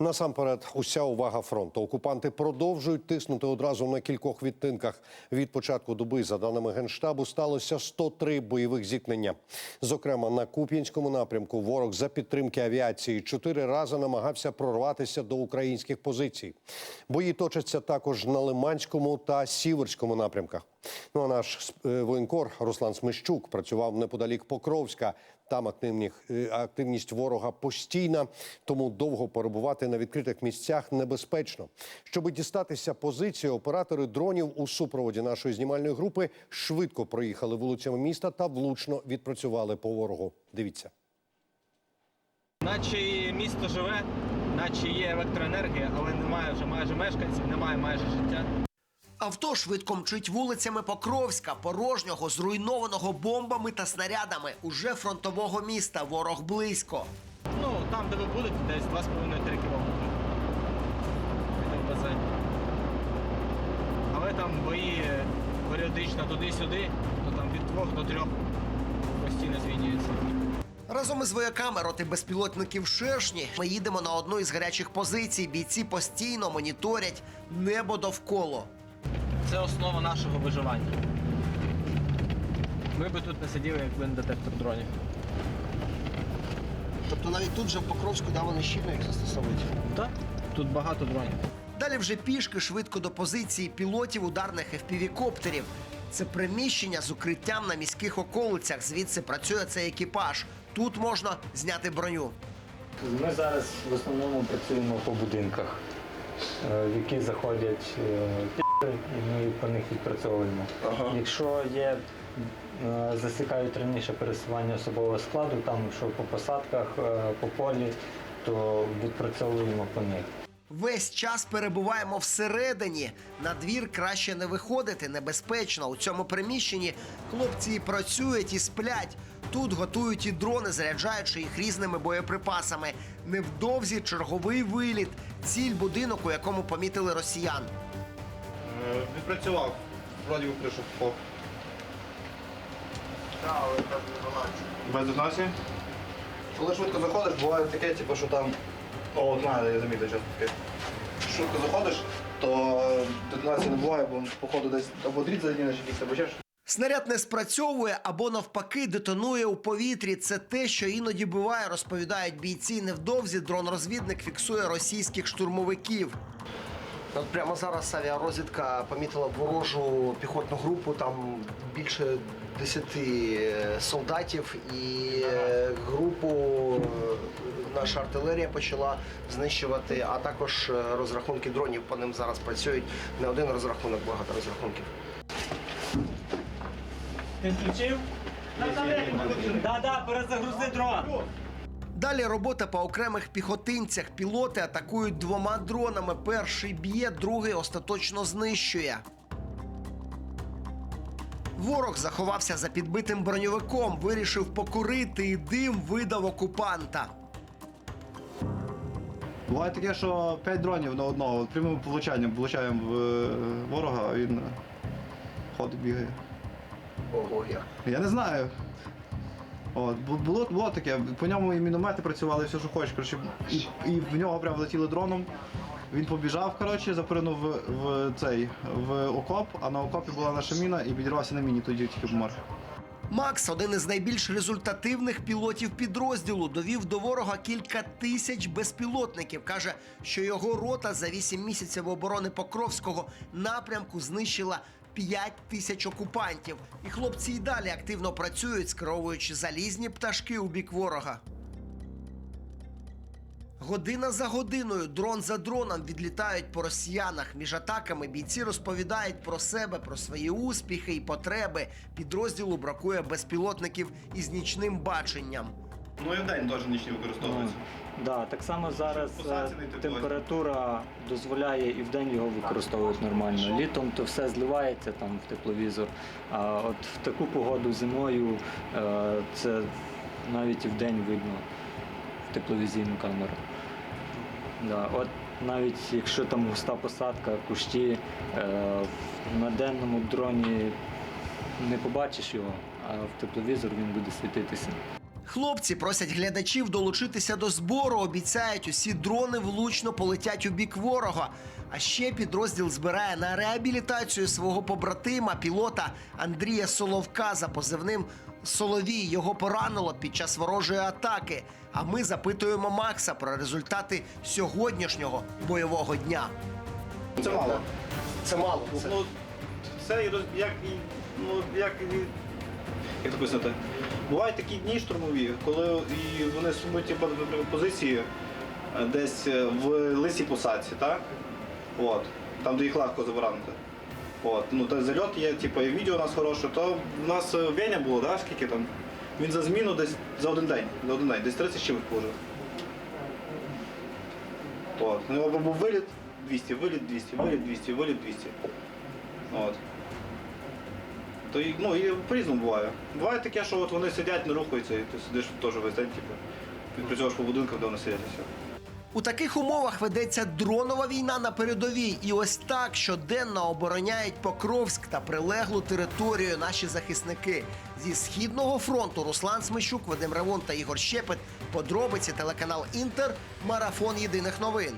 Насамперед, уся увага фронту. Окупанти продовжують тиснути одразу на кількох відтинках. Від початку доби, за даними генштабу, сталося 103 бойових зіткнення. Зокрема, на Куп'янському напрямку ворог за підтримки авіації чотири рази намагався прорватися до українських позицій. Бої точаться також на Лиманському та Сіверському напрямках. Ну а наш е, воєнкор Руслан Смещук працював неподалік Покровська. Там активні, е, активність ворога постійна, тому довго перебувати на відкритих місцях небезпечно. Щоб дістатися позиції, оператори дронів у супроводі нашої знімальної групи швидко проїхали вулицями міста та влучно відпрацювали по ворогу. Дивіться. Наче місто живе, наче є електроенергія, але немає вже майже мешканців, немає майже життя. Авто швидко мчить вулицями Покровська, порожнього, зруйнованого бомбами та снарядами. Уже фронтового міста. Ворог близько. Ну, там, де ви будете, десь 2,5-3 кілометри. Але там бої періодично туди-сюди, то там від 2 до 3 постійно змінюється. Разом із вояками роти безпілотників Шершні ми їдемо на одну із гарячих позицій. Бійці постійно моніторять небо довкола. Це основа нашого виживання. Ми би тут не сиділи, якби не детектор дронів. Тобто навіть тут же в Покровську да, вони щільно їх застосовують. Так, тут багато дронів. Далі вже пішки швидко до позиції пілотів ударних FPV-коптерів. Це приміщення з укриттям на міських околицях. Звідси працює цей екіпаж. Тут можна зняти броню. Ми зараз в основному працюємо по будинках, е, в які заходять е, ми по них відпрацьовуємо. Якщо є, е, засікають раніше пересування особового складу, там що по посадках, е, по полі, то відпрацьовуємо по них. Весь час перебуваємо всередині. На двір краще не виходити, небезпечно. У цьому приміщенні хлопці і працюють і сплять. Тут готують і дрони, заряджаючи їх різними боєприпасами. Невдовзі черговий виліт. Ціль будинок, у якому помітили росіян. Відпрацював, вроді би прийшов по. Без детонації? Коли швидко заходиш, буває таке, типу, що там. О, от мене я замітив часто таке. Швидко заходиш, то детонації не буває, бо походу десь або дріт задінеш якийсь, або ще щось. Снаряд не спрацьовує або навпаки детонує у повітрі. Це те, що іноді буває, розповідають бійці. Невдовзі дрон-розвідник фіксує російських штурмовиків. От прямо зараз авіарозвідка помітила ворожу піхотну групу, там більше 10 солдатів, і е, групу е, наша артилерія почала знищувати, а також е, розрахунки дронів по ним зараз працюють. Не один розрахунок, багато розрахунків. Ти включив? Да-да, перезагрузи дрон. Далі робота по окремих піхотинцях. Пілоти атакують двома дронами. Перший б'є, другий остаточно знищує. Ворог заховався за підбитим броньовиком, вирішив покурити і дим видав окупанта. Буває таке, що 5 дронів на одного. Прямим влучанням влучаємо в е, ворога, а він ходить, бігає. Ого, як. Я не знаю. От, бу- було, було таке, по ньому і міномети працювали, все, що хочеш. Коротше, і, і в нього прямо летіли дроном. Він побіжав, коротше, запринув в, в цей в окоп, а на окопі була наша міна і підірвався на міні, тоді тільки помер. Макс, один із найбільш результативних пілотів підрозділу, довів до ворога кілька тисяч безпілотників. каже, що його рота за вісім місяців оборони Покровського напрямку знищила 5 тисяч окупантів. І хлопці й далі активно працюють, скеровуючи залізні пташки у бік ворога. Година за годиною, дрон за дроном відлітають по росіянах. Між атаками бійці розповідають про себе, про свої успіхи і потреби. Підрозділу бракує безпілотників із нічним баченням. Ну і в день теж нічні використовуються. Да, так само зараз е, посадці не йти температура дозволяє і вдень його використовувати нормально. Літом то все зливається там в тепловізор. А от в таку погоду зимою е, це навіть і вдень видно в тепловізійну камеру. Да, от навіть якщо там густа посадка, кущі, е, на денному дроні не побачиш його, а в тепловізор він буде світитися. Хлопці просять глядачів долучитися до збору. Обіцяють, усі дрони влучно полетять у бік ворога. А ще підрозділ збирає на реабілітацію свого побратима, пілота Андрія Соловка за позивним Соловій. Його поранило під час ворожої атаки. А ми запитуємо Макса про результати сьогоднішнього бойового дня. Це мало. Це мало. Ну, це як ну як як так пояснити. Бувають такі дні штурмові, коли і вони сумують ті позиції е, десь е, в лисій посадці, так? От. Там, де їх легко заборонити. От. Ну, той зальот є, типу, і відео у нас хороше, то в нас е, Веня було, да? скільки там? Він за зміну десь за один день, за один день, десь 30 чимось положив. От. У нього був виліт 200, виліт 200, виліт 200, виліт 200. От. То і, ну, і по-різному буває. Буває таке, що от вони сидять, не рухаються, і ти сидиш теж весь день, типу, відпрацьовуєш по будинкам, де вони сидять і все. У таких умовах ведеться дронова війна на передовій. І ось так щоденно обороняють Покровськ та прилеглу територію наші захисники. Зі східного фронту Руслан Смещук, Вадим Ревон та Ігор Щепет. Подробиці телеканал Інтер. Марафон єдиних новин.